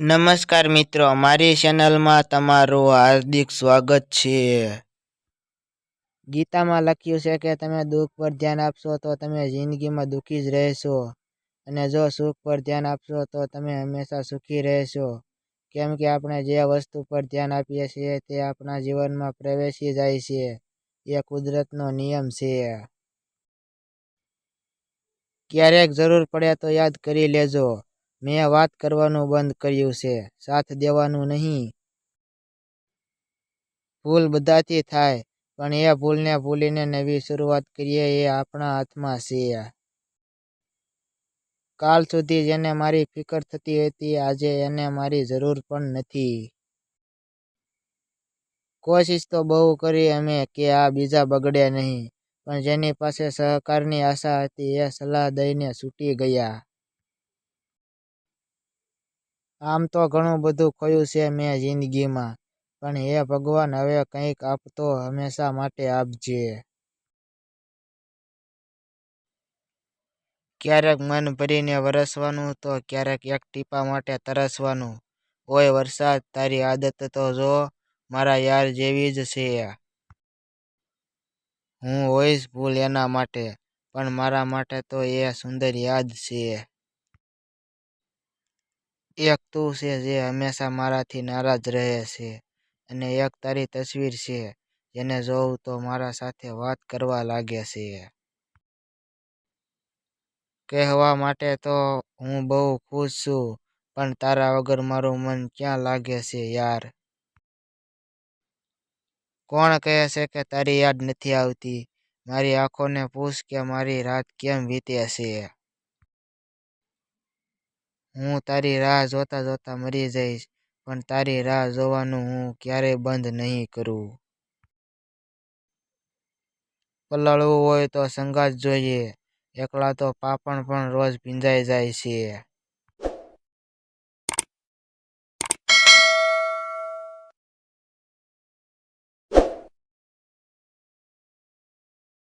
નમસ્કાર મિત્રો, મારી ચેનલમાં તમારું હાર્દિક સ્વાગત છે. ગીતામાં લખ્યું છે કે તમે દુઃખ પર ધ્યાન આપશો તો તમે જિંદગીમાં દુઃખી જ રહેશો. અને જો સુખ પર ધ્યાન આપશો તો તમે હંમેશા સુખી રહેશો. કેમ કે આપણે જે વસ્તુ પર ધ્યાન આપીએ છીએ તે આપણા જીવનમાં પ્રવેશી જાય છે. એ કુદરતનો નિયમ છે. ક્યારેક જરૂર પડે તો યાદ કરી લેજો. મેં વાત કરવાનું બંધ કર્યું છે. સાથ દેવાનું નહીં. ભૂલ બધાથી થાય, પણ એ ભૂલને ભૂલીને નવી શરૂઆત કરીએ એ આપણા હાથમાં છે. કાલ સુધી જેને મારી ફિકર થતી હતી, આજે એને મારી જરૂર પણ નથી. કોશિશ તો બહુ કરી અમે કે આ બીજા બગડે નહીં, પણ જેની પાસે સહકારની આશા હતી એ સલાહ દઈને છૂટી ગયા. આમ તો ઘણું બધું ખોયું છે મેં જિંદગીમાં, પણ હે ભગવાન, હવે કંઈક આપતો હંમેશા માટે આપજે. ક્યારેક મન ભરીને વરસવાનું તો ક્યારેક એક ટીપા માટે તરસવાનું. ઓય વરસાદ, તારી આદત તો જો મારા યાર જેવી જ છે. હું હોઈશ ભૂલ એના માટે, પણ મારા માટે તો એ સુંદર યાદ છે. એક તું છે જે હંમેશા મારાથી નારાજ રહે છે અને એક તારી તસવીર છે જેને જોઉં તો મારા સાથે વાત કરવા લાગે છે. કહેવા માટે તો હું બહુ ખુશ છું, પણ તારા વગર મારું મન ક્યાં લાગે છે યાર? કોણ કહે છે કે તારી યાદ નથી આવતી? મારી આંખોને પૂછ કે મારી રાત કેમ વીતે છે? હું તારી રાહ જોતા જોતા મરી જઈશ, પણ તારી રાહ જોવાનું હું ક્યારેય બંધ નહીં કરું. પલળવું હોય તો સંગાત જોઈએ, એકલા તો પાપણ પણ રોજ ભીંજાઈ જાય છે.